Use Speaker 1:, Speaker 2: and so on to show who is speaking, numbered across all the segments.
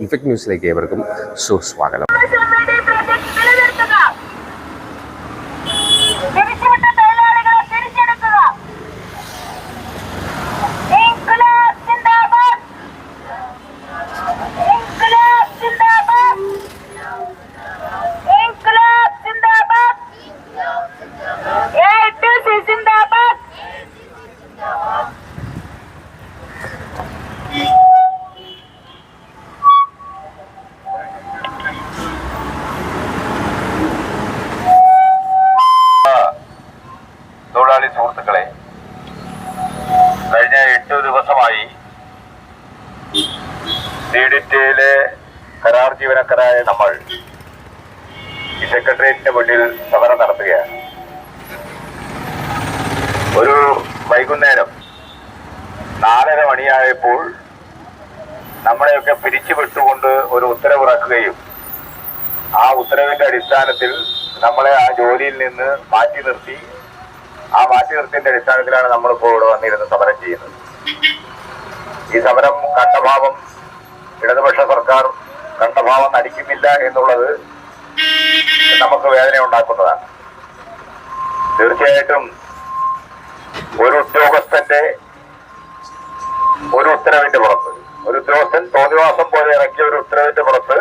Speaker 1: Infect ന്യൂസിലേക്ക് ഏവർക്കും സുസ്വാഗതം
Speaker 2: ഡീഡിറ്റയിലെ കരാർ ജീവനക്കാരായ നമ്മൾ ഈ സെക്രട്ടേറിയറ്റിന്റെ മുന്നിൽ സമരം നടത്തുകയാണ്. ഒരു വൈകുന്നേരം നാലര മണിയായപ്പോൾ നമ്മളെയൊക്കെ പിരിച്ചുവിട്ടുകൊണ്ട് ഒരു ഉത്തരവിറക്കുകയും ആ ഉത്തരവിന്റെ അടിസ്ഥാനത്തിൽ നമ്മളെ ആ ജോലിയിൽ നിന്ന് മാറ്റി നിർത്തി ആ മാറ്റി നിർത്തിയതിന്റെ അടിസ്ഥാനത്തിലാണ് നമ്മളിപ്പോൾ ഇവിടെ വന്നിരുന്ന് സമരം ചെയ്യുന്നത്. ഈ സമരം കണ്ടഭാവം ഇടതുപക്ഷ സർക്കാർ കണ്ടഭാവം നടിക്കുന്നില്ല എന്നുള്ളത് നമുക്ക് വേദന ഉണ്ടാക്കുന്നതാണ്. തീർച്ചയായിട്ടും ഒരു ഉദ്യോഗസ്ഥന്റെ ഒരു ഉത്തരവിന്റെ പുറത്ത് ഒരു ഉദ്യോഗസ്ഥൻ തോന്നിവാസം പോലെ ഇറക്കിയ ഒരു ഉത്തരവിന്റെ പുറത്ത്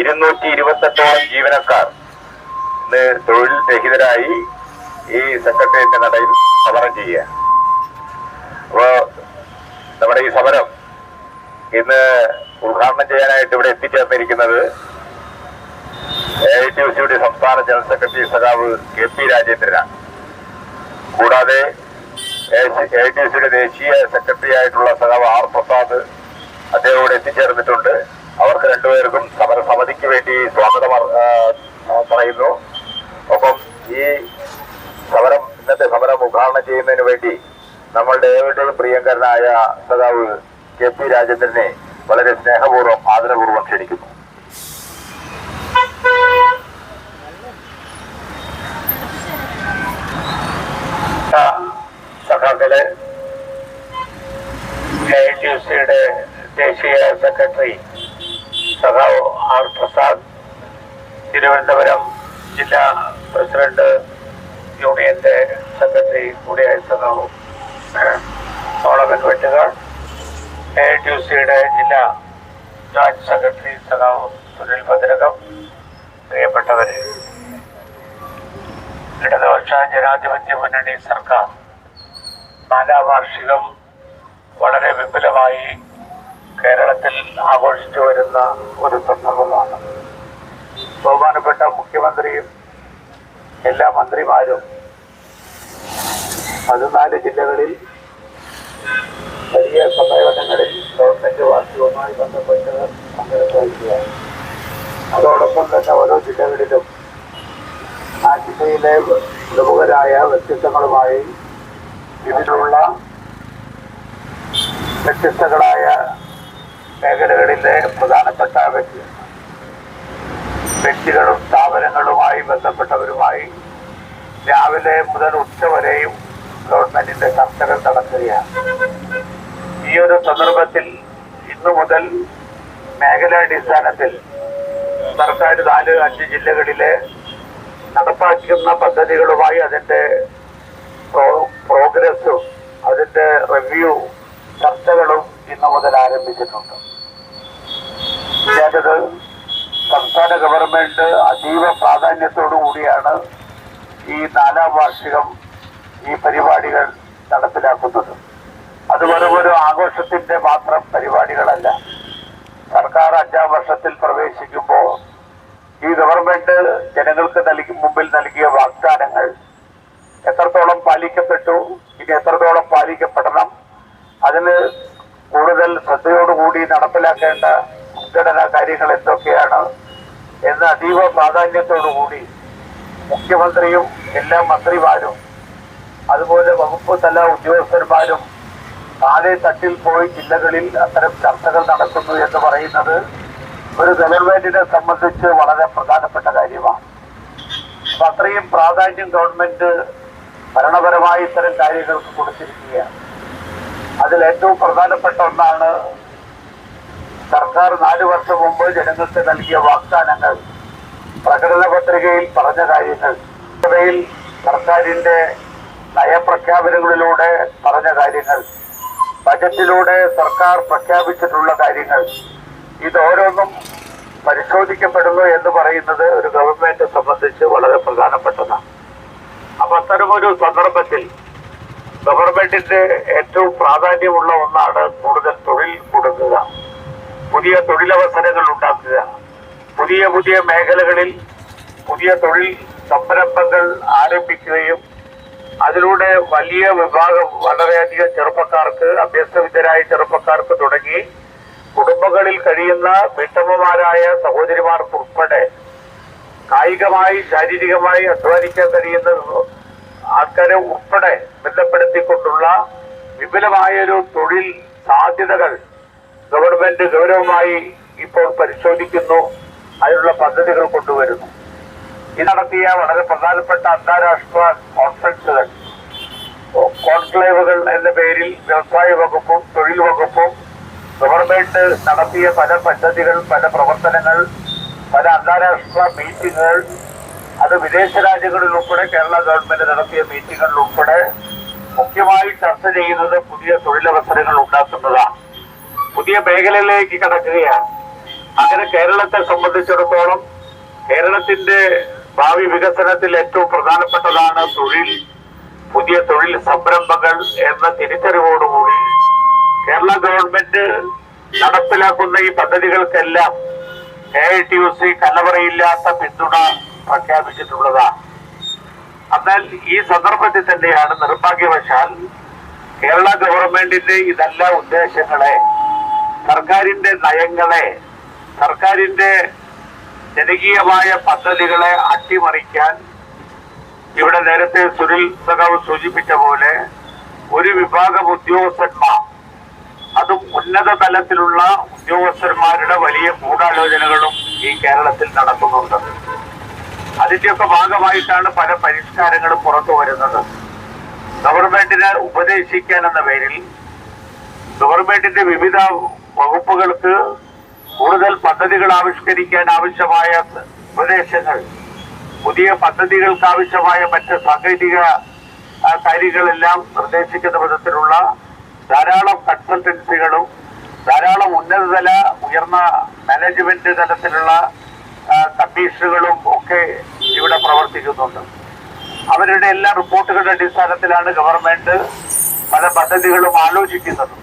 Speaker 2: ഇരുന്നൂറ്റി ഇരുപത്തെട്ടോളം ജീവനക്കാർ ഇന്ന് തൊഴിൽ രഹിതരായി ഈ സെക്രട്ടേറിയറ്റിന്റെ നടയിൽ സമരം ചെയ്യുക അപ്പോ നമ്മുടെ ഈ സമരം ഇന്ന് ഉദ്ഘാടനം ചെയ്യാനായിട്ട് ഇവിടെ എത്തിച്ചേർന്നിരിക്കുന്നത് എ ഐ ടി സിയുടെ സംസ്ഥാന ജനറൽ സെക്രട്ടറി സഖാവ് കെ പി രാജേന്ദ്രനാണ്. കൂടാതെ എ ഐ ടി സിയുടെ ദേശീയ സെക്രട്ടറി ആയിട്ടുള്ള സഖാവ് ആർ പ്രസാദ് അദ്ദേഹം ഇവിടെ എത്തിച്ചേർന്നിട്ടുണ്ട്. അവർക്ക് രണ്ടുപേർക്കും സമരസമിതിക്ക് വേണ്ടി സ്വാഗതം പറയുന്നു. ഒപ്പം ഈ സമരം ഇന്നത്തെ സമരം ഉദ്ഘാടനം ചെയ്യുന്നതിന് വേണ്ടി നമ്മളുടെ ഏവരുടെയും പ്രിയങ്കരനായ സഖാവ് കെ പി രാജേന്ദ്രനെ വളരെ സ്നേഹപൂർവം ആദരപൂർവം ക്ഷണിക്കുന്നു. സഖാക്കളെ എ ഐ ടി സിയുടെ ദേശീയ സെക്രട്ടറി സഖാവ് ആർ പ്രസാദ് തിരുവനന്തപുരം ജില്ലാ പ്രസിഡന്റ് യൂണിയന്റെ സെക്രട്ടറി കൂടിയായ സഖാവ് Solomon Vettukar A I U സിയുടെ ജില്ലാ ജോയിന്റ് സെക്രട്ടറി സഖാവ് സുനിൽ ഭദ്രകം പ്രിയപ്പെട്ടവരെ ഇടതുപക്ഷ ജനാധിപത്യ മുന്നണി സർക്കാർ നാലാം വാർഷികം വളരെ വിപുലമായി കേരളത്തിൽ ആഘോഷിച്ചു വരുന്ന ഒരു സന്ദർഭമാണ് ബഹുമാനപ്പെട്ട മുഖ്യമന്ത്രിയും എല്ലാ മന്ത്രിമാരും പതിനാല് ജില്ലകളിൽ വലിയ സമ്മേളനങ്ങളിൽ ഗവൺമെന്റ് വാർഷികവുമായി ബന്ധപ്പെട്ടവർ പങ്കെടുക്കുകയാണ് അതോടൊപ്പം തന്നെ ഓരോ ജില്ലകളിലും ആ ജില്ലയിലെ പ്രമുഖരായ വ്യക്തിത്വങ്ങളുമായി ഇതിനുള്ള വ്യത്യസ്തങ്ങളായ മേഖലകളിലെ പ്രധാനപ്പെട്ട വ്യക്തി വ്യക്തികളും സ്ഥാപനങ്ങളുമായി ബന്ധപ്പെട്ടവരുമായി രാവിലെ മുതൽ ഉച്ചവരെയും ഗവൺമെന്റിന്റെ ചർച്ചകൾ നടക്കുകയാണ്. ഈ ഒരു സന്ദർഭത്തിൽ ഇന്നു മുതൽ മേഖലാടിസ്ഥാനത്തിൽ സർക്കാർ നാല് അഞ്ച് ജില്ലകളിലെ നടപ്പാക്കുന്ന പദ്ധതികളുമായി അതിന്റെ പ്രോഗ്രസും അതിന്റെ റിവ്യൂ ചർച്ചകളും ഇന്നു മുതൽ ആരംഭിച്ചിട്ടുണ്ട്. ഞാനത് സംസ്ഥാന ഗവൺമെന്റ് അതീവ പ്രാധാന്യത്തോടു കൂടിയാണ് ഈ നാലാം വാർഷികം ഈ പരിപാടികൾ നടപ്പിലാക്കുന്നത്. അത് വെറും ഒരു ആഘോഷത്തിന്റെ മാത്രം പരിപാടികളല്ല. സർക്കാർ അഞ്ചാം വർഷത്തിൽ പ്രവേശിക്കുമ്പോൾ ഈ ഗവൺമെന്റ് ജനങ്ങൾക്ക് നൽകി മുമ്പിൽ നൽകിയ വാഗ്ദാനങ്ങൾ എത്രത്തോളം പാലിക്കപ്പെട്ടു ഇനി എത്രത്തോളം പാലിക്കപ്പെടണം അതിന് കൂടുതൽ ശ്രദ്ധയോടുകൂടി നടപ്പിലാക്കേണ്ട മുൻഗണനാ കാര്യങ്ങൾ എന്തൊക്കെയാണ് എന്ന് അതീവ പ്രാധാന്യത്തോടുകൂടി മുഖ്യമന്ത്രിയും എല്ലാ മന്ത്രിമാരും അതുപോലെ വകുപ്പ് തല ഉദ്യോഗസ്ഥന്മാരും താഴെ തട്ടിൽ പോയി ജില്ലകളിൽ അത്തരം ചർച്ചകൾ നടക്കുന്നു എന്ന് പറയുന്നത് ഒരു ഗവൺമെന്റിനെ സംബന്ധിച്ച് വളരെ പ്രധാനപ്പെട്ട കാര്യമാണ്. അപ്പൊ അത്രയും പ്രാധാന്യം ഗവൺമെന്റ് ഭരണപരമായി ഇത്തരം കാര്യങ്ങൾക്ക് കൊടുത്തിരിക്കുകയാണ്. അതിൽ ഏറ്റവും പ്രധാനപ്പെട്ട ഒന്നാണ് സർക്കാർ നാല് വർഷം മുമ്പ് ജനങ്ങൾക്ക് നൽകിയ വാഗ്ദാനങ്ങൾ പ്രകടന പത്രികയിൽ പറഞ്ഞ കാര്യങ്ങൾ സർക്കാരിന്റെ നയപ്രഖ്യാപനങ്ങളിലൂടെ പറഞ്ഞ കാര്യങ്ങൾ ബജറ്റിലൂടെ സർക്കാർ പ്രഖ്യാപിച്ചിട്ടുള്ള കാര്യങ്ങൾ. ഇതോരോന്നും പരിശോധിക്കപ്പെടുന്നു എന്ന് പറയുന്നത് ഒരു ഗവൺമെന്റ് സംബന്ധിച്ച് വളരെ പ്രധാനപ്പെട്ടതാണ്. അപ്പൊ അത്തരമൊരു സന്ദർഭത്തിൽ ഗവൺമെന്റിന്റെ ഏറ്റവും പ്രാധാന്യമുള്ള ഒന്നാണ് കൂടുതൽ തൊഴിൽ കൊടുക്കുക പുതിയ തൊഴിലവസരങ്ങൾ ഉണ്ടാക്കുക. പുതിയ പുതിയ മേഖലകളിൽ പുതിയ തൊഴിൽ സംരംഭങ്ങൾ ആരംഭിക്കുകയും അതിലൂടെ വലിയ വിഭാഗം വളരെയധികം ചെറുപ്പക്കാർക്ക് അഭ്യസ്തവിദ്യരായ ചെറുപ്പക്കാർക്ക് തുടങ്ങി കുടുംബങ്ങളിൽ കഴിയുന്ന വീട്ടമ്മമാരായ സഹോദരിമാർക്കുൾപ്പെടെ കായികമായി ശാരീരികമായി അധ്വാനിക്കാൻ കഴിയുന്ന ആൾക്കാരെ ഉൾപ്പെടെ ബന്ധപ്പെടുത്തിക്കൊണ്ടുള്ള വിപുലമായൊരു തൊഴിൽ സാധ്യതകൾ ഗവൺമെന്റ് ഗൗരവമായി ഇപ്പോൾ പരിശോധിക്കുന്നു. അതിനുള്ള പദ്ധതികൾ കൊണ്ടുവരുന്നു. ഇത് നടത്തിയ വളരെ പ്രധാനപ്പെട്ട അന്താരാഷ്ട്ര കോൺഫറൻസുകൾ കോൺക്ലേവുകൾ എന്ന പേരിൽ വ്യവസായ വകുപ്പും തൊഴിൽ വകുപ്പും ഗവൺമെന്റ് നടത്തിയ പല പദ്ധതികൾ പല പ്രവർത്തനങ്ങൾ പല അന്താരാഷ്ട്ര മീറ്റിങ്ങുകൾ അത് വിദേശ രാജ്യങ്ങളിൽ ഉൾപ്പെടെ കേരള ഗവൺമെന്റ് നടത്തിയ മീറ്റിങ്ങുകളിൽ ഉൾപ്പെടെ മുഖ്യമായി ചർച്ച ചെയ്യുന്നത് പുതിയ തൊഴിലവസരങ്ങൾ ഉണ്ടാക്കുന്നതാണ്. പുതിയ മേഖലയിലേക്ക് കടക്കുകയാണ്. അങ്ങനെ കേരളത്തെ സംബന്ധിച്ചിടത്തോളം കേരളത്തിന്റെ ഭാവി വികസനത്തിൽ ഏറ്റവും പ്രധാനപ്പെട്ടതാണ് തൊഴിൽ പുതിയ തൊഴിൽ സംരംഭങ്ങൾ എന്ന തിരിച്ചറിവോടുകൂടി കേരള ഗവൺമെന്റ് നടപ്പിലാക്കുന്ന ഈ പദ്ധതികൾക്കെല്ലാം A I T U C കലവറയില്ലാത്ത പിന്തുണ പ്രഖ്യാപിച്ചിട്ടുള്ളതാണ്. എന്നാൽ ഈ സന്ദർഭത്തിൽ തന്നെയാണ് നിർഭാഗ്യവശാൽ കേരള ഗവൺമെന്റിന്റെ ഇതല്ല ഉദ്ദേശങ്ങളെ സർക്കാരിന്റെ നയങ്ങളെ സർക്കാരിന്റെ ജനകീയമായ പദ്ധതികളെ അട്ടിമറിക്കാൻ ഇവിടെ നേരത്തെ സുനിൽ സഖാവ് സൂചിപ്പിച്ച പോലെ ഒരു വിഭാഗം ഉദ്യോഗസ്ഥന്മാർ അതും ഉന്നത തലത്തിലുള്ള ഉദ്യോഗസ്ഥന്മാരുടെ വലിയ ഗൂഢാലോചനകളും ഈ കേരളത്തിൽ നടക്കുന്നുണ്ട്. അതിന്റെയൊക്കെ ഭാഗമായിട്ടാണ് പല പരിഷ്കാരങ്ങളും പുറത്തു വരുന്നത്. ഗവൺമെന്റിനെ ഉപദേശിക്കാൻ എന്ന പേരിൽ ഗവൺമെന്റിന്റെ വിവിധ വകുപ്പുകൾക്ക് കൂടുതൽ പദ്ധതികൾ ആവിഷ്കരിക്കാൻ ആവശ്യമായ ഉപദേശങ്ങൾ പുതിയ പദ്ധതികൾക്ക് ആവശ്യമായ മറ്റ് സാങ്കേതിക കാര്യങ്ങളെല്ലാം നിർദ്ദേശിക്കുന്ന വിധത്തിലുള്ള ധാരാളം കൺസൾട്ടൻസികളും ധാരാളം ഉന്നതതല ഉയർന്ന മാനേജ്മെന്റ് തലത്തിലുള്ള കമ്മീഷനുകളും ഒക്കെ ഇവിടെ പ്രവർത്തിക്കുന്നുണ്ട്. അവരുടെ എല്ലാ റിപ്പോർട്ടുകളുടെ അടിസ്ഥാനത്തിലാണ് ഗവൺമെന്റ് പല പദ്ധതികളും ആലോചിക്കുന്നത്.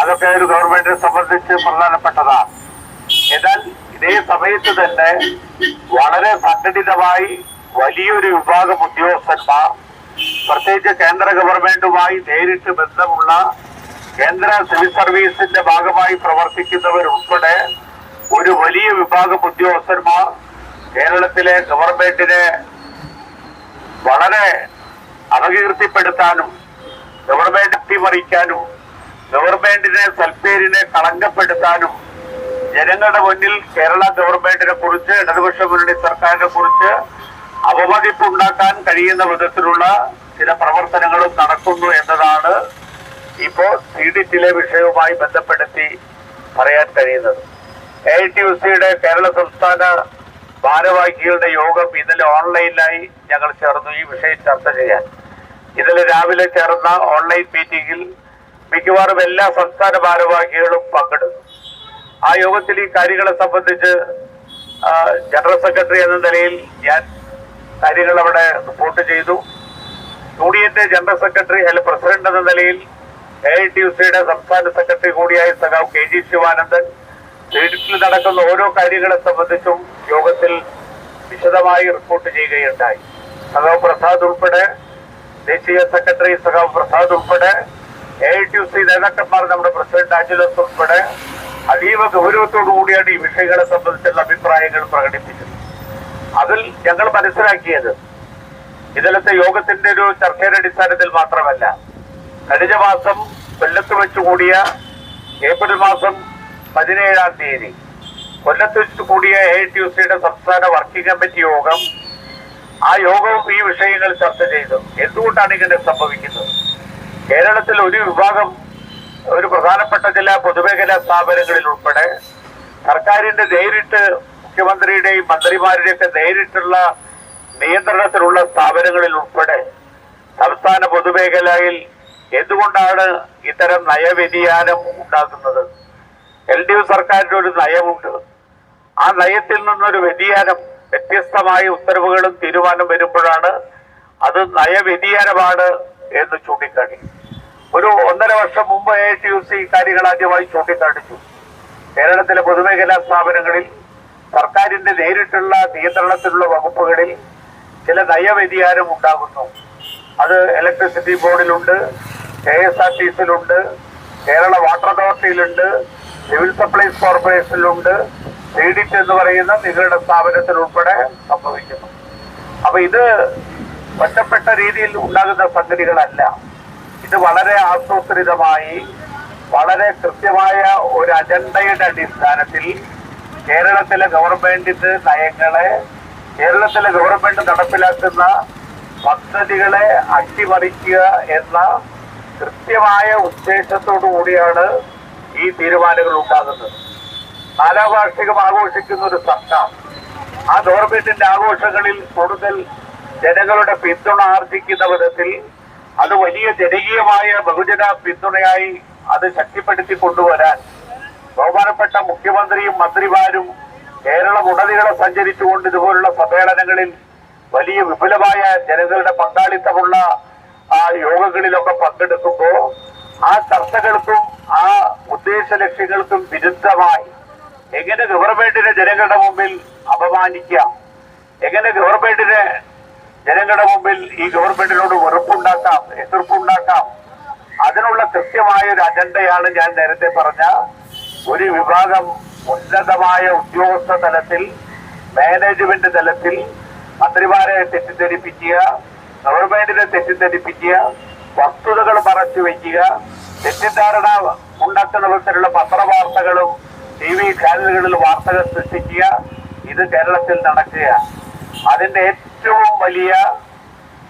Speaker 2: അതൊക്കെ ഒരു ഗവൺമെന്റിനെ സംബന്ധിച്ച് പ്രധാനപ്പെട്ടതാണ്. ഇതേ സമയത്ത് തന്നെ വളരെ സംഘടിതമായി വലിയൊരു വിഭാഗം ഉദ്യോഗസ്ഥന്മാർ പ്രത്യേകിച്ച് കേന്ദ്ര ഗവൺമെന്റുമായി നേരിട്ട് ബന്ധമുള്ള കേന്ദ്ര സിവിൽ സർവീസിന്റെ ഭാഗമായി പ്രവർത്തിക്കുന്നവരുൾപ്പെടെ ഒരു വലിയ വിഭാഗം ഉദ്യോഗസ്ഥന്മാർ കേരളത്തിലെ ഗവൺമെന്റിനെ വളരെ അപകീർത്തിപ്പെടുത്താനും ഗവൺമെന്റ് അട്ടിമറിക്കാനും ഗവൺമെന്റിനെ സൽപ്പേരിനെ കളങ്കപ്പെടുത്താനും ജനങ്ങളുടെ മുന്നിൽ കേരള ഗവൺമെന്റിനെ കുറിച്ച് ഇടതുപക്ഷ മുന്നണി സർക്കാരിനെ കുറിച്ച് അവമതിപ്പുണ്ടാക്കാൻ കഴിയുന്ന വിധത്തിലുള്ള ചില പ്രവർത്തനങ്ങളും നടക്കുന്നു എന്നതാണ് ഇപ്പോൾ സി ഡി ടിലെ വിഷയവുമായി ബന്ധപ്പെടുത്തി പറയാൻ കഴിയുന്നത്. എ ടി യു സിയുടെ കേരള സംസ്ഥാന ഭാരവാഹികളുടെ യോഗം ഇന്നലെ ഓൺലൈനിലായി ഞങ്ങൾ ചേർന്നു ഈ വിഷയം ചർച്ച ചെയ്യാൻ. ഇന്നലെ രാവിലെ ചേർന്ന ഓൺലൈൻ മീറ്റിംഗിൽ മിക്കവാറും എല്ലാ സംസ്ഥാന ഭാരവാഹികളും പങ്കെടുത്തു. ആ യോഗത്തിൽ ഈ കാര്യങ്ങളെ സംബന്ധിച്ച് ജനറൽ സെക്രട്ടറി എന്ന നിലയിൽ ഞാൻ കാര്യങ്ങൾ അവിടെ റിപ്പോർട്ട് ചെയ്തു. യൂണിയന്റെ ജനറൽ സെക്രട്ടറി അല്ലെ പ്രസിഡന്റ് എന്ന നിലയിൽ എ ഐ ടി യു സിയുടെ സംസ്ഥാന സെക്രട്ടറി കൂടിയായ സഖാവ് കെ ജി ശിവാനന്ദൻ വീട്ടിൽ നടക്കുന്ന ഓരോ കാര്യങ്ങളെ സംബന്ധിച്ചും യോഗത്തിൽ വിശദമായി റിപ്പോർട്ട് ചെയ്യുകയുണ്ടായി. സഖാവ് പ്രസാദ് ഉൾപ്പെടെ ദേശീയ സെക്രട്ടറി സഖാവ് പ്രസാദ് ഉൾപ്പെടെ A I T U C നേതാക്കന്മാർ നമ്മുടെ പ്രസിഡന്റ് അജിലസ് ഉൾപ്പെടെ അതീവ ഗൗരവത്തോടു കൂടിയാണ് ഈ വിഷയങ്ങളെ സംബന്ധിച്ചുള്ള അഭിപ്രായങ്ങൾ പ്രകടിപ്പിച്ചത്. അതിൽ ഞങ്ങൾ മനസ്സിലാക്കിയത് ഇന്നലത്തെ യോഗത്തിന്റെ ഒരു ചർച്ചയുടെ അടിസ്ഥാനത്തിൽ മാത്രമല്ല കഴിഞ്ഞ മാസം കൊല്ലത്ത് വെച്ച് കൂടിയ ഏപ്രിൽ മാസം പതിനേഴാം തീയതി കൊല്ലത്ത് വെച്ച് കൂടിയ എ ടി യു സിയുടെ സംസ്ഥാന വർക്കിംഗ് കമ്മിറ്റി യോഗം ആ യോഗവും ഈ വിഷയങ്ങൾ ചർച്ച ചെയ്തു. എന്തുകൊണ്ടാണ് ഇങ്ങനെ സംഭവിക്കുന്നത്? കേരളത്തിൽ ഒരു വിഭാഗം ഒരു പ്രധാനപ്പെട്ട ചില പൊതുമേഖലാ സ്ഥാപനങ്ങളിൽ ഉൾപ്പെടെ സർക്കാരിന്റെ നേരിട്ട് മുഖ്യമന്ത്രിയുടെയും മന്ത്രിമാരുടെയും ഒക്കെ നേരിട്ടുള്ള നിയന്ത്രണത്തിലുള്ള സ്ഥാപനങ്ങളിൽ ഉൾപ്പെടെ സംസ്ഥാന പൊതുമേഖലയിൽ എന്തുകൊണ്ടാണ് ഇത്തരം നയവ്യതിയാനം ഉണ്ടാക്കുന്നത് എൽ ഡി എഫ് സർക്കാരിന്റെ ഒരു നയമുണ്ട്. ആ നയത്തിൽ നിന്നൊരു വ്യതിയാനം വ്യത്യസ്തമായ ഉത്തരവുകളും തീരുമാനം വരുമ്പോഴാണ് അത് നയവ്യതിയാനമാണ് എന്ന് ചൂണ്ടിക്കാട്ടി. ഒരു ഒന്നര വർഷം മുമ്പ് എ ടി യു സി കാര്യങ്ങൾ ആദ്യമായി ചൂണ്ടിക്കാണിച്ചു. കേരളത്തിലെ പൊതുമേഖലാ സ്ഥാപനങ്ങളിൽ സർക്കാരിന്റെ നേരിട്ടുള്ള നിയന്ത്രണത്തിലുള്ള വകുപ്പുകളിൽ ചില നയവ്യതിയാനം ഉണ്ടാകുന്നു. അത് ഇലക്ട്രിസിറ്റി ബോർഡിലുണ്ട് കെ എസ് ആർ ടി സിയിലുണ്ട് കേരള വാട്ടർ അതോറിറ്റിയിലുണ്ട് സിവിൽ സപ്ലൈസ് കോർപ്പറേഷനിലുണ്ട് സീഡിറ്റ് എന്ന് പറയുന്ന നിങ്ങളുടെ സ്ഥാപനത്തിൽ ഉൾപ്പെടെ സംഭവിക്കുന്നു. അപ്പൊ ഇത് ഒറ്റപ്പെട്ട രീതിയിൽ ഉണ്ടാകുന്ന സംഗതികളല്ല. ഇത് വളരെ ആസൂത്രിതമായി വളരെ കൃത്യമായ ഒരു അജണ്ടയുടെ അടിസ്ഥാനത്തിൽ കേരളത്തിലെ ഗവൺമെന്റിന്റെ നയങ്ങളെ കേരളത്തിലെ ഗവൺമെന്റ് നടപ്പിലാക്കുന്ന പദ്ധതികളെ അട്ടിമറിക്കുക എന്ന കൃത്യമായ ഉദ്ദേശത്തോടു കൂടിയാണ് ഈ തീരുമാനങ്ങൾ ഉണ്ടാകുന്നത്. നാലാം വാർഷികം ആഘോഷിക്കുന്ന ഒരു സർക്കാർ ആ ഗവൺമെന്റിന്റെ ആഘോഷങ്ങളിൽ കൂടുതൽ ജനങ്ങളുടെ പിന്തുണ ആർജിക്കുന്ന വിധത്തിൽ അത് വലിയ ജനകീയമായ ബഹുജന പിന്തുണയായി അത് ശക്തിപ്പെടുത്തി കൊണ്ടുവരാൻ ബഹുമാനപ്പെട്ട മുഖ്യമന്ത്രിയും മന്ത്രിമാരും കേരളം ഉടനീളം സഞ്ചരിച്ചുകൊണ്ട് ഇതുപോലുള്ള സമ്മേളനങ്ങളിൽ വലിയ വിപുലമായ ജനങ്ങളുടെ പങ്കാളിത്തമുള്ള ആ യോഗങ്ങളിലൊക്കെ പങ്കെടുക്കുമ്പോൾ ആ ചർച്ചകൾക്കും ആ ഉദ്ദേശ ലക്ഷ്യങ്ങൾക്കും വിരുദ്ധമായി എങ്ങനെ ഗവൺമെന്റിനെ ജനങ്ങളുടെ മുമ്പിൽ അപമാനിക്കാം? എങ്ങനെ ഗവൺമെന്റിനെ ജനങ്ങളുടെ മുമ്പിൽ ഈ ഗവൺമെന്റിനോട് വെറുപ്പുണ്ടാക്കാം എതിർപ്പുണ്ടാക്കാം. അതിനുള്ള കൃത്യമായ ഒരു അജണ്ടയാണ് ഞാൻ നേരത്തെ പറഞ്ഞ ഒരു വിഭാഗം ഉന്നതമായ ഉദ്യോഗസ്ഥ തലത്തിൽ മാനേജ്മെന്റ് തലത്തിൽ മന്ത്രിമാരെ തെറ്റിദ്ധരിപ്പിക്കുക ഗവൺമെന്റിനെ തെറ്റിദ്ധരിപ്പിക്കുക വസ്തുതകൾ മറച്ചു വയ്ക്കുക തെറ്റിദ്ധാരണ ഉണ്ടാക്കുന്ന വിധത്തിലുള്ള പത്രവാർത്തകളും ടി വി ചാനലുകളിൽ വാർത്തകൾ സൃഷ്ടിക്കുക ഇത് കേരളത്തിൽ നടക്കുക അതിന്റെ വലിയ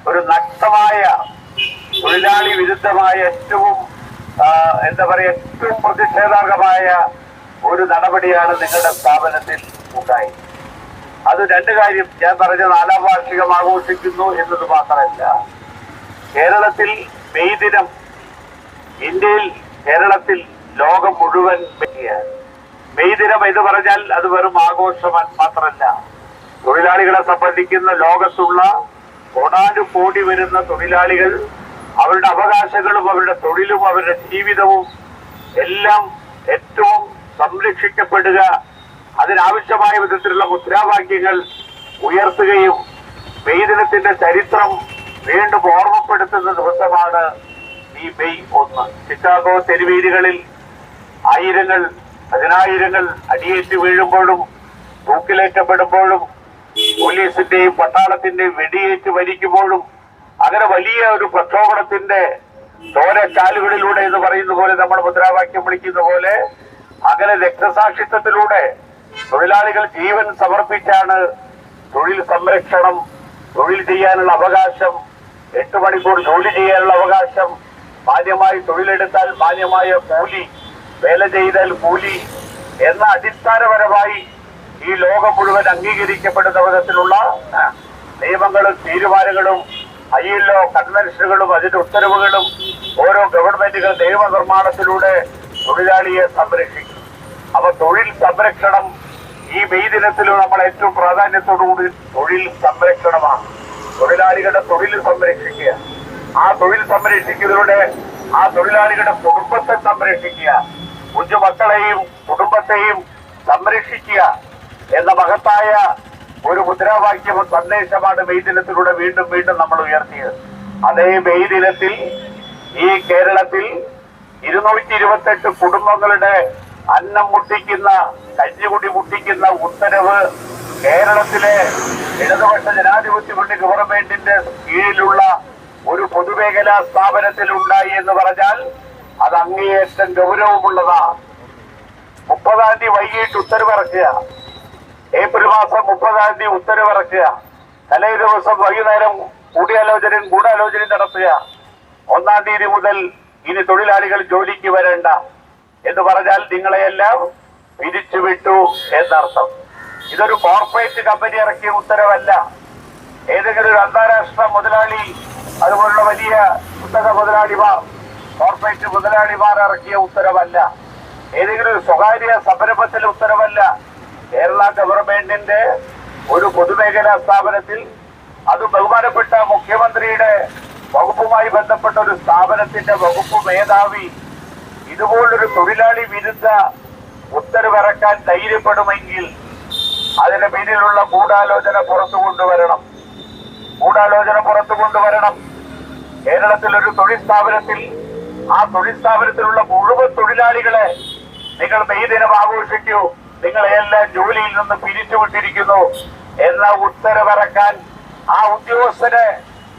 Speaker 2: ഒരു നഷ്ടമായ തൊഴിലാളി വിരുദ്ധമായ ഏറ്റവും എന്താ പറയുക ഏറ്റവും പ്രതിഷേധാർഹമായ ഒരു നടപടിയാണ് നിങ്ങളുടെ സ്ഥാപനത്തിൽ ഉണ്ടായി അത് രണ്ട് കാര്യം ഞാൻ പറഞ്ഞ നാലാം വാർഷികം ആഘോഷിക്കുന്നു എന്നത് മാത്രമല്ല കേരളത്തിൽ മെയ് ദിനം ഇന്ത്യയിൽ കേരളത്തിൽ ലോകം മുഴുവൻ മെയ് ദിനം എന്ന് പറഞ്ഞാൽ അത് വെറും ആഘോഷം മാത്രമല്ല തൊഴിലാളികളെ സംബന്ധിക്കുന്ന ലോകത്തുള്ള കോടാനു കോടി വരുന്ന തൊഴിലാളികൾ അവരുടെ അവകാശങ്ങളും അവരുടെ തൊഴിലും അവരുടെ ജീവിതവും എല്ലാം ഏറ്റവും സംരക്ഷിക്കപ്പെടുക അതിനാവശ്യമായ വിധത്തിലുള്ള മുദ്രാവാക്യങ്ങൾ ഉയർത്തുകയും മെയ് ദിനത്തിന്റെ ചരിത്രം വീണ്ടും ഓർമ്മപ്പെടുത്തുന്ന ദിവസമാണ് ഈ മെയ് ഒന്ന്. ചിക്കാഗോ തെരുവീതികളിൽ ആയിരങ്ങൾ പതിനായിരങ്ങൾ അടിയേറ്റ് വീഴുമ്പോഴും തൂക്കിലേറ്റപ്പെടുമ്പോഴും പോലീസിന്റെയും പട്ടാളത്തിന്റെയും വെടിയേറ്റ് മരിക്കുമ്പോഴും അങ്ങനെ വലിയ ഒരു പ്രക്ഷോഭണത്തിന്റെ ചോരച്ചാലുകളിലൂടെ എന്ന് പറയുന്ന പോലെ നമ്മൾ മുദ്രാവാക്യം വിളിക്കുന്ന പോലെ അങ്ങനെ രക്തസാക്ഷിത്വത്തിലൂടെ തൊഴിലാളികൾ ജീവൻ സമർപ്പിച്ചാണ് തൊഴിൽ സംരക്ഷണം തൊഴിൽ ചെയ്യാനുള്ള അവകാശം എട്ട് മണിക്കൂർ ജോലി ചെയ്യാനുള്ള അവകാശം മാന്യമായി തൊഴിലെടുത്താൽ മാന്യമായ കൂലി വേല ചെയ്താൽ കൂലി എന്ന അടിസ്ഥാനപരമായി ഈ ലോകം മുഴുവൻ അംഗീകരിക്കപ്പെടുന്ന വിധത്തിലുള്ള നിയമങ്ങളും തീരുമാനങ്ങളും ഐ എൽ ഒ കൺവെൻഷനുകളും അതിന്റെ ഉത്തരവുകളും ഓരോ ഗവൺമെന്റുകൾ നിയമനിർമ്മാണത്തിലൂടെ തൊഴിലാളിയെ സംരക്ഷിക്കും. അപ്പൊ തൊഴിൽ സംരക്ഷണം ഈ മെയ് ദിനത്തിൽ നമ്മൾ ഏറ്റവും പ്രാധാന്യത്തോടുകൂടി തൊഴിൽ സംരക്ഷണമാണ്. തൊഴിലാളികളുടെ തൊഴിൽ സംരക്ഷിക്കുക. ആ തൊഴിൽ സംരക്ഷിക്കുന്നതിലൂടെ ആ തൊഴിലാളികളുടെ കുടുംബത്തെ സംരക്ഷിക്കുക. കുഞ്ഞു മക്കളെയും കുടുംബത്തെയും സംരക്ഷിക്കുക. എന്ന മഹത്തായ ഒരു മുദ്രാവാക്യം സന്ദേശമാണ് മെയ് ദിനത്തിലൂടെ വീണ്ടും വീണ്ടും നമ്മൾ ഉയർത്തിയത്. അതേ മെയ് ദിനത്തിൽ ഈ കേരളത്തിൽ ഇരുന്നൂറ്റി ഇരുപത്തെട്ട് കുടുംബങ്ങളുടെ അന്നം മുട്ടിക്കുന്ന കഞ്ഞികുടി മുട്ടിക്കുന്ന ഉത്തരവ് കേരളത്തിലെ ഇടതുപക്ഷ ജനാധിപത്യ മുന്നണി ഗവൺമെന്റിന്റെ കീഴിലുള്ള ഒരു പൊതുമേഖലാ സ്ഥാപനത്തിൽ ഉണ്ടായി എന്ന് പറഞ്ഞാൽ അത് അങ്ങേയറ്റം ഗൗരവമുള്ളതാണ് മുപ്പതാം തീയതി വൈകിട്ട് ഉത്തരവിറക്കുക. ഏപ്രിൽ മാസം മുപ്പതാം തീയതി ഉത്തരവിറക്കുക. തലേ ദിവസം വൈകുന്നേരം കൂടിയാലോചനയും ഗൂഢാലോചനയും നടത്തുക. ഒന്നാം തീയതി മുതൽ ഇനി തൊഴിലാളികൾ ജോലിക്ക് വരേണ്ട എന്ന് പറഞ്ഞാൽ നിങ്ങളെയെല്ലാം പിരിച്ചുവിട്ടു എന്നർത്ഥം. ഇതൊരു കോർപ്പറേറ്റ് കമ്പനി ഇറക്കിയ ഉത്തരവല്ല. ഏതെങ്കിലും ഒരു അന്താരാഷ്ട്ര മുതലാളി അതുപോലുള്ള വലിയ പുസ്തക മുതലാളിമാർ കോർപ്പറേറ്റ് മുതലാളിമാർ ഇറക്കിയ ഉത്തരവല്ല. ഏതെങ്കിലും ഒരു സ്വകാര്യ സംരംഭത്തിലെ ഉത്തരവല്ല. കേരള ഗവൺമെന്റിന്റെ ഒരു പൊതുമേഖലാ സ്ഥാപനത്തിൽ അത് ബഹുമാനപ്പെട്ട മുഖ്യമന്ത്രിയുടെ വകുപ്പുമായി ബന്ധപ്പെട്ട ഒരു സ്ഥാപനത്തിന്റെ വകുപ്പ് മേധാവി ഇതുപോലൊരു തൊഴിലാളി വിരുദ്ധ ഉത്തരവിറക്കാൻ ധൈര്യപ്പെടുമെങ്കിൽ അതിന് പിന്നിലുള്ള ഗൂഢാലോചന പുറത്തു കൊണ്ടുവരണം. ഗൂഢാലോചന പുറത്തു കൊണ്ടുവരണം. കേരളത്തിൽ ഒരു തൊഴിൽ സ്ഥാപനത്തിൽ ആ തൊഴിൽ സ്ഥാപനത്തിലുള്ള മുഴുവൻ തൊഴിലാളികളെ നിങ്ങൾ മെയ് ദിനം ആഘോഷിക്കൂ. നിങ്ങളെല്ലാം ജോലിയിൽ നിന്ന് പിരിച്ചുവിട്ടിരിക്കുന്നു എന്ന ഉത്തരവിറക്കാൻ ആ ഉദ്യോഗസ്ഥന്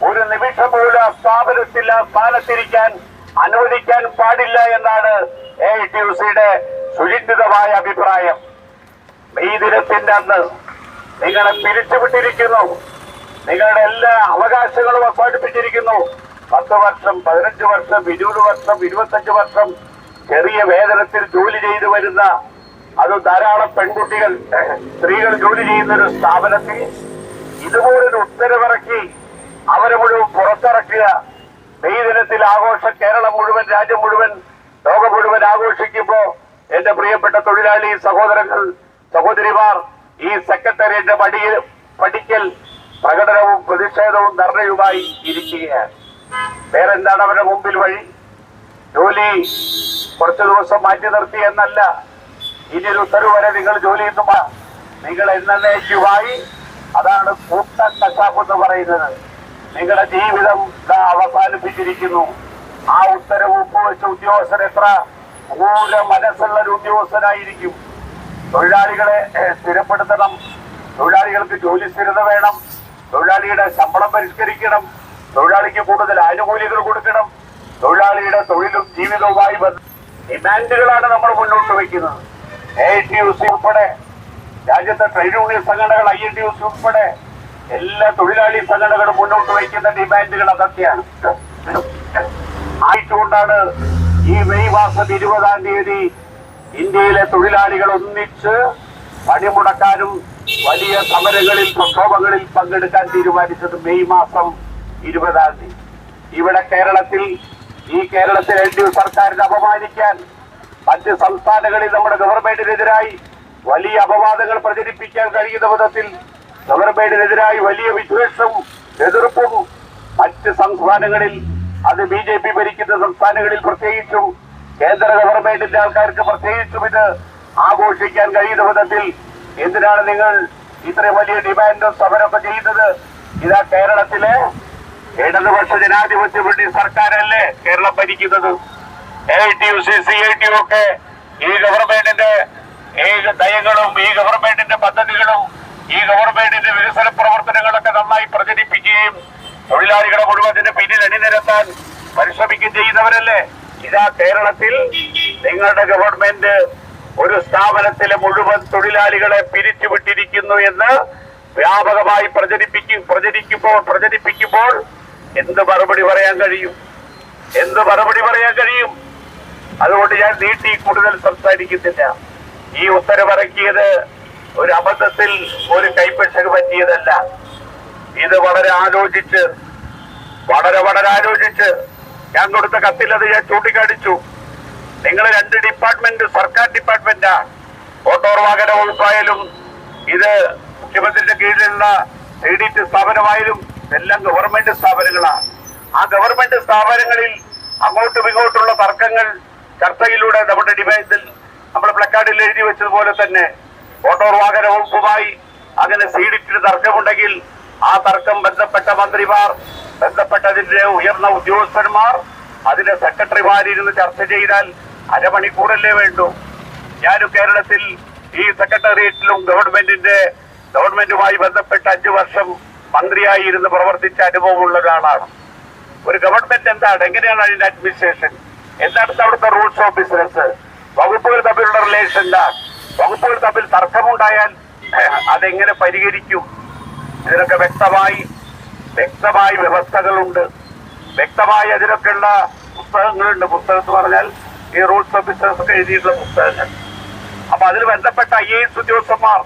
Speaker 2: ഒരു നിമിഷം പോലും ആ സ്ഥാപനത്തിൽ ആ സ്ഥാനത്തിരിക്കാൻ അനുവദിക്കാൻ പാടില്ല എന്നാണ് എ ടി യു സിയുടെ സുചിന്തിതമായ അഭിപ്രായം. ഈ ദിനത്തിന്റെ അന്ന് നിങ്ങളെ പിരിച്ചുവിട്ടിരിക്കുന്നു. നിങ്ങളുടെ എല്ലാ അവകാശങ്ങളും പഠിപ്പിച്ചിരിക്കുന്നു പത്ത് വർഷം പതിനഞ്ച് വർഷം ഇരുപത് വർഷം ഇരുപത്തഞ്ച് വർഷം ചെറിയ വേതനത്തിൽ ജോലി ചെയ്തു വരുന്ന അത് ധാരാളം പെൺകുട്ടികൾ സ്ത്രീകൾ ജോലി ചെയ്യുന്ന ഒരു സ്ഥാപനത്തിൽ ഇതുപോലൊരു ഉത്തരവിറക്കി അവരെ മുഴുവൻ പുറത്തിറക്കുക. മെയ് ദിനത്തിൽ ആഘോഷ കേരളം മുഴുവൻ രാജ്യം മുഴുവൻ ലോകം മുഴുവൻ ആഘോഷിക്കുമ്പോ എന്റെ പ്രിയപ്പെട്ട തൊഴിലാളി സഹോദരങ്ങൾ സഹോദരിമാർ ഈ സെക്രട്ടേറിയറ്റ് പടിയിൽ പഠിക്കൽ പ്രകടനവും പ്രതിഷേധവും ധർണയുമായി ഇരിക്കുകയാണ്. വേറെന്താണ് അവരുടെ മുമ്പിൽ വഴി? ജോലി കുറച്ചു ദിവസം മാറ്റി നിർത്തി എന്നല്ല. ഇനി ഒരു ഉത്തരവ് വരെ നിങ്ങൾ ജോലി ചെയ്യുന്നു നിങ്ങൾ എന്നേക്കുമായി അതാണ് കൂട്ട കശാപ്പ് എന്ന് പറയുന്നത്. നിങ്ങളുടെ ജീവിതം അവസാനിപ്പിച്ചിരിക്കുന്നു. ആ ഉത്തരവ് ഒപ്പുവെച്ച ഉദ്യോഗസ്ഥൻ എത്ര? ക്രൂര മനസ്സുള്ള ഒരു ഉദ്യോഗസ്ഥനായിരിക്കും. തൊഴിലാളികളെ സ്ഥിരപ്പെടുത്തണം. തൊഴിലാളികൾക്ക് ജോലി സ്ഥിരത വേണം. തൊഴിലാളിയുടെ ശമ്പളം പരിഷ്കരിക്കണം. തൊഴിലാളിക്ക് കൂടുതൽ ആനുകൂല്യങ്ങൾ കൊടുക്കണം. തൊഴിലാളിയുടെ തൊഴിലും ജീവിതവുമായി ബന്ധ ഡിമാൻഡുകളാണ് നമ്മൾ മുന്നോട്ട് വയ്ക്കുന്നത്. എ ടി യു സി ഉൾപ്പെടെ രാജ്യത്തെ ട്രേഡ് യൂണിയൻ സംഘടനകൾ I N T U C ഉൾപ്പെടെ എല്ലാ തൊഴിലാളി സംഘടനകളും മുന്നോട്ട് വയ്ക്കുന്ന ഡിമാൻഡുകൾ അതൊക്കെയാണ്. ആയിട്ടുകൊണ്ടാണ് ഈ മെയ് മാസം ഇരുപതാം തീയതി ഇന്ത്യയിലെ തൊഴിലാളികൾ ഒന്നിച്ച് പണിമുടക്കാനും വലിയ സമരങ്ങളിൽ പ്രക്ഷോഭങ്ങളിൽ പങ്കെടുക്കാൻ തീരുമാനിച്ചത് മെയ് മാസം ഇരുപതാം തീയതി. ഇവിടെ കേരളത്തിൽ ഈ കേരളത്തിൽ എൽ ഡി സർക്കാരിനെ അപമാനിക്കാൻ മറ്റ് സംസ്ഥാനങ്ങളിൽ നമ്മുടെ ഗവൺമെന്റിനെതിരായി വലിയ അപവാദങ്ങൾ പ്രചരിപ്പിക്കാൻ കഴിയുന്ന വിധത്തിൽ ഗവൺമെന്റിനെതിരായി വലിയ വിദ്വേഷവും എതിർപ്പും മറ്റ് സംസ്ഥാനങ്ങളിൽ അത് ബി ജെ പി ഭരിക്കുന്ന സംസ്ഥാനങ്ങളിൽ പ്രത്യേകിച്ചും കേന്ദ്ര ഗവൺമെന്റിന്റെ ആൾക്കാർക്ക് പ്രത്യേകിച്ചും ഇത് ആഘോഷിക്കാൻ കഴിയുന്ന വിധത്തിൽ എന്തിനാണ് നിങ്ങൾ ഇത്രയും വലിയ ഡിമാൻഡും സമരമൊക്കെ ചെയ്യുന്നത്? ഇതാ കേരളത്തിലെ ഇടതുപക്ഷ ജനാധിപത്യ സർക്കാരല്ലേ കേരളം ഭരിക്കുന്നത്? A T U C C I T ഒക്കെ ഈ ഗവൺമെന്റിന്റെ നയങ്ങളും ഈ ഗവൺമെന്റിന്റെ പദ്ധതികളും ഈ ഗവൺമെന്റിന്റെ വികസന പ്രവർത്തനങ്ങളൊക്കെ നന്നായി പ്രചരിപ്പിക്കുകയും തൊഴിലാളികളെ മുഴുവത്തിന്റെ പിന്നിൽ അണിനിരത്താൻ പരിശ്രമിക്കുകയും ചെയ്യുന്നവരല്ലേ? ഇതാ കേരളത്തിൽ നിങ്ങളുടെ ഗവൺമെന്റ് ഒരു സ്ഥാപനത്തിലെ മുഴുവൻ തൊഴിലാളികളെ പിരിച്ചുവിട്ടിരിക്കുന്നു എന്ന് വ്യാപകമായി പ്രചരിപ്പിക്കും പ്രചരിക്കുമ്പോൾ പ്രചരിപ്പിക്കുമ്പോൾ എന്ത് മറുപടി പറയാൻ കഴിയും? എന്ത് മറുപടി പറയാൻ കഴിയും? അതുകൊണ്ട് ഞാൻ നീട്ടി കൂടുതൽ സംസാരിക്കുന്നില്ല. ഈ ഉത്തരവിറക്കിയത് ഒരു അബദ്ധത്തിൽ ഒരു കൈപ്പക്ഷക പറ്റിയതല്ല. ഇത് വളരെ ആലോചിച്ച് വളരെ വളരെ ആലോചിച്ച് ഞാൻ കൊടുത്ത കത്തിൽ അത് ഞാൻ ചൂണ്ടിക്കാണിച്ചു. നിങ്ങൾ രണ്ട് ഡിപ്പാർട്ട്മെന്റ് സർക്കാർ ഡിപ്പാർട്ട്മെന്റാ. ഓട്ടോർ വാഹന വകുപ്പായാലും ഇത് മുഖ്യമന്ത്രിയുടെ കീഴിലുള്ള ടി സ്ഥാപനമായാലും എല്ലാം ഗവൺമെന്റ് സ്ഥാപനങ്ങളാണ് ആ ഗവൺമെന്റ് സ്ഥാപനങ്ങളിൽ അങ്ങോട്ടും ഇങ്ങോട്ടുള്ള തർക്കങ്ങൾ ചർച്ചയിലൂടെ നമ്മുടെ ഡിവൈസിൽ നമ്മൾ പ്ലക്കാർഡിൽ എഴുതി വെച്ചതുപോലെ തന്നെ മോട്ടോർ വാഹന വകുപ്പുമായി അങ്ങനെ സീഡിറ്റിന് തർക്കമുണ്ടെങ്കിൽ ആ തർക്കം ബന്ധപ്പെട്ട മന്ത്രിമാർ ബന്ധപ്പെട്ടതിന്റെ ഉയർന്ന ഉദ്യോഗസ്ഥന്മാർ അതിന്റെ സെക്രട്ടറിമാരിരുന്ന് ചർച്ച ചെയ്താൽ അരമണിക്കൂറല്ലേ വേണ്ടൂ. ഞാൻ കേരളത്തിൽ ഈ സെക്രട്ടേറിയറ്റിലും ഗവൺമെന്റിന്റെ ഗവൺമെന്റുമായി ബന്ധപ്പെട്ട അഞ്ചു വർഷം മന്ത്രിയായി ഇരുന്ന് പ്രവർത്തിച്ച അനുഭവമുള്ള ഒരാളാണ് ഒരു ഗവൺമെന്റ് എന്താണ്? എങ്ങനെയാണ് അതിന്റെ അഡ്മിനിസ്ട്രേഷൻ? എന്താണ് അവിടുത്തെ റൂൾസ് ഓഫ് ബിസിനസ് വകുപ്പുകൾ തമ്മിലുള്ള റിലേഷൻ എന്താണ് വകുപ്പുകൾ തമ്മിൽ തർക്കമുണ്ടായാൽ അതെങ്ങനെ പരിഹരിക്കും? ഇതിനൊക്കെ വ്യക്തമായി വ്യക്തമായി വ്യവസ്ഥകളുണ്ട്. വ്യക്തമായി അതിനൊക്കെയുള്ള പുസ്തകങ്ങളുണ്ട്. പുസ്തകം എന്ന് പറഞ്ഞാൽ ഈ റൂൾസ് ഓഫ് ബിസിനസ് ഒക്കെ എഴുതിയിട്ടുള്ള പുസ്തകങ്ങൾ. അപ്പൊ അതിൽ ബന്ധപ്പെട്ട ഐ എ എസ് ഉദ്യോഗസ്ഥന്മാർ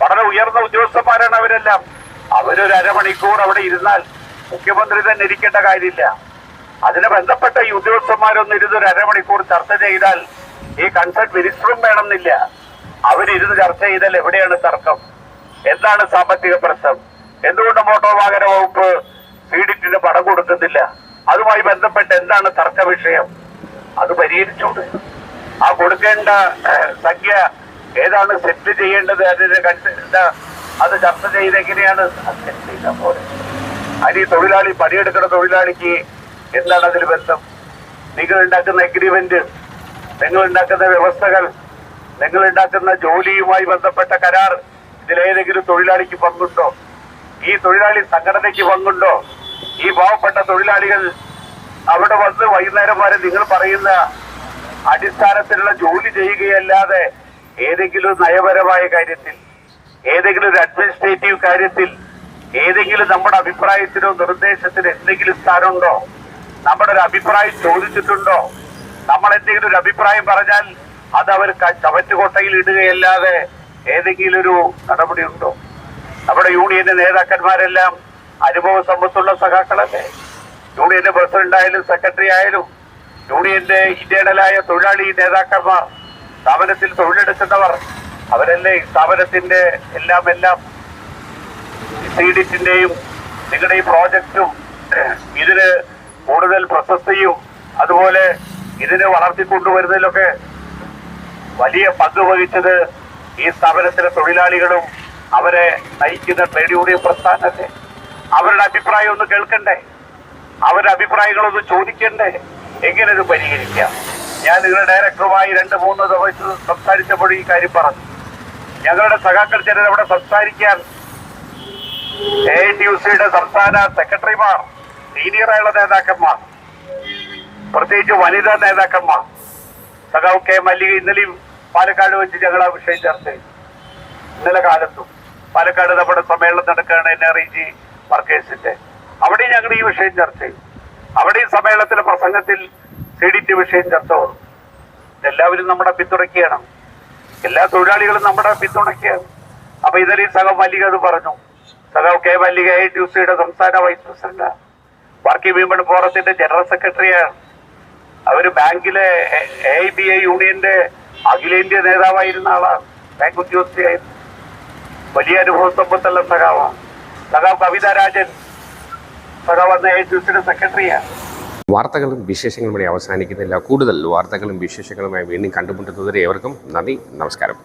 Speaker 2: വളരെ ഉയർന്ന ഉദ്യോഗസ്ഥന്മാരാണ് അവരെല്ലാം. അവരൊരു അരമണിക്കൂർ അവിടെ ഇരുന്നാൽ മുഖ്യമന്ത്രി തന്നെ ഇരിക്കേണ്ട കാര്യമില്ല. അതിന് ബന്ധപ്പെട്ട ഈ ഉദ്യോഗസ്ഥന്മാരൊന്നും ഇരുന്ന് ഒരു അരമണിക്കൂർ ചർച്ച ചെയ്താൽ ഈ കൺസൾട്ട് മിനിസ്റ്ററും വേണമെന്നില്ല. അവരിരുന്ന് ചർച്ച ചെയ്താൽ എവിടെയാണ് തർക്കം? എന്താണ് സാമ്പത്തിക പ്രശ്നം? എന്തുകൊണ്ട് മോട്ടോർ വാഹന വകുപ്പ് സീഡിറ്റിന് പണം കൊടുക്കുന്നില്ല? അതുമായി ബന്ധപ്പെട്ട് എന്താണ് തർക്ക വിഷയം? അത് പരിഹരിച്ചുകൊണ്ട് ആ കൊടുക്കേണ്ട സംഖ്യ ഏതാണ് സെറ്റ് ചെയ്യേണ്ടത്? അതിന് കൺസ- അത് ചർച്ച ചെയ്ത് എങ്ങനെയാണ്? പോലെ അതിന് തൊഴിലാളി പണിയെടുക്കുന്ന തൊഴിലാളിക്ക് എന്താണ് അതിൽ ബന്ധം? നിങ്ങൾ ഉണ്ടാക്കുന്ന എഗ്രിമെന്റ് നിങ്ങൾ ഉണ്ടാക്കുന്ന വ്യവസ്ഥകൾ നിങ്ങൾ ഉണ്ടാക്കുന്ന ജോലിയുമായി ബന്ധപ്പെട്ട കരാർ ഇതിലേതെങ്കിലും തൊഴിലാളിക്ക് പങ്കുണ്ടോ? ഈ തൊഴിലാളി സംഘടനയ്ക്ക് പങ്കുണ്ടോ? ഈ പാവപ്പെട്ട തൊഴിലാളികൾ അവിടെ വന്ന് വൈകുന്നേരം വരെ നിങ്ങൾ പറയുന്ന അടിസ്ഥാനത്തിലുള്ള ജോലി ചെയ്യുകയല്ലാതെ ഏതെങ്കിലും നയപരമായ കാര്യത്തിൽ ഏതെങ്കിലും ഒരു അഡ്മിനിസ്ട്രേറ്റീവ് കാര്യത്തിൽ ഏതെങ്കിലും നമ്മുടെ അഭിപ്രായത്തിനോ നിർദ്ദേശത്തിനോ എന്തെങ്കിലും സ്ഥാനമുണ്ടോ? നമ്മുടെ ഒരു അഭിപ്രായം ചോദിച്ചിട്ടുണ്ടോ? നമ്മൾ എന്തെങ്കിലും ഒരു അഭിപ്രായം പറഞ്ഞാൽ അത് അവർ ചവറ്റുകൊട്ടയിൽ ഇടുകയല്ലാതെ ഏതെങ്കിലും ഒരു നടപടി ഉണ്ടോ നമ്മുടെ യൂണിയന്റെ നേതാക്കന്മാരെല്ലാം അനുഭവ സമ്പത്തുള്ള സഖാക്കളല്ലേ? യൂണിയന്റെ പ്രസിഡന്റായാലും സെക്രട്ടറി ആയാലും യൂണിയന്റെ ഇന്റേണലായ തൊഴിലാളി നേതാക്കന്മാർ സ്ഥാപനത്തിൽ തൊഴിലെടുക്കുന്നവർ അവരല്ലേ സ്ഥാപനത്തിന്റെ എല്ലാം എല്ലാം സീഡിറ്റിന്റെയും നിങ്ങളുടെ ഈ പ്രോജക്റ്റും ഇതിന് കൂടുതൽ പ്രശസ്തിയും അതുപോലെ ഇതിനെ വളർത്തിക്കൊണ്ടുവരുന്നതിലൊക്കെ വലിയ പങ്ക് വഹിച്ചത് ഈ സ്ഥാപനത്തിലെ തൊഴിലാളികളും അവരെ നയിക്കുന്ന ട്രേഡ് യൂണിയൻ പ്രസ്ഥാനത്തെ. അവരുടെ അഭിപ്രായം ഒന്ന് കേൾക്കണ്ടേ? അവരുടെ അഭിപ്രായങ്ങളൊന്ന് ചോദിക്കണ്ടേ? എങ്ങനെ ഇത് പരിഹരിക്കാം? ഞാൻ നിങ്ങളുടെ ഡയറക്ടറുമായി രണ്ട് മൂന്ന് ദിവസം സംസാരിച്ചപ്പോൾ ഈ കാര്യം പറഞ്ഞു. ഞങ്ങളുടെ സഖാക്കൾ ചിലർ അവിടെ സംസാരിക്കാൻ. എ ടി യു സിയുടെ സംസ്ഥാന സെക്രട്ടറിമാർ സീനിയറായുള്ള നേതാക്കന്മാർ പ്രത്യേകിച്ച് വനിതാ നേതാക്കന്മാർ. സഖാവ് കെ മല്ലിക ഇന്നലെയും പാലക്കാട് വെച്ച് ഞങ്ങൾ ആ വിഷയം ചർച്ച ചെയ്തു. ഇന്നലെ കാലത്തും പാലക്കാട് നമ്മുടെ സമ്മേളനം നടക്കുകയാണ് എൻ ആർ ഇ ജി വർക്കേഴ്സിന്റെ. അവിടെയും ഞങ്ങൾ ഈ വിഷയം ചർച്ച ചെയ്തു. അവിടെയും സമ്മേളനത്തിലെ പ്രസംഗത്തിൽ സി ഡി ടി വിഷയം ചർച്ച വന്നു. എല്ലാവരും നമ്മുടെ പിന്തുണയ്ക്കുകയാണ്. എല്ലാ തൊഴിലാളികളും നമ്മുടെ പിന്തുണയ്ക്കുകയാണ്. അപ്പൊ ഇന്നലെയും സഖാവ് മല്ലിക അത് പറഞ്ഞു. സഖാവ് കെ മല്ലിക എ ടി സിയുടെ സംസ്ഥാന വൈസ് പ്രസിഡന്റ് വർക്കിംഗ് വിമൺ ഫോറത്തിന്റെ ജനറൽ സെക്രട്ടറിയാണ്. അവർ ബാങ്കിലെ എ ബി ഐ യൂണിയന്റെ അഖിലേന്ത്യാ നേതാവായിരുന്ന ആളാണ്. ബാങ്ക് ഉദ്യോഗസ്ഥയായിരുന്നു വലിയ അനുഭവ സമ്പത്തുള്ള സഖാവാണ്. സഖാവ് കവിത രാജൻ. സഖാവ് അന്ന് എ സിയുടെ സെക്രട്ടറിയാണ്.
Speaker 1: വാർത്തകളും വിശേഷങ്ങളും ഇവിടെ അവസാനിക്കുന്നില്ല. കൂടുതൽ വാർത്തകളും വിശേഷങ്ങളുമായി വീണ്ടും കണ്ടുമുട്ടുന്നതുവരെ ഏവർക്കും നന്ദി നമസ്കാരം.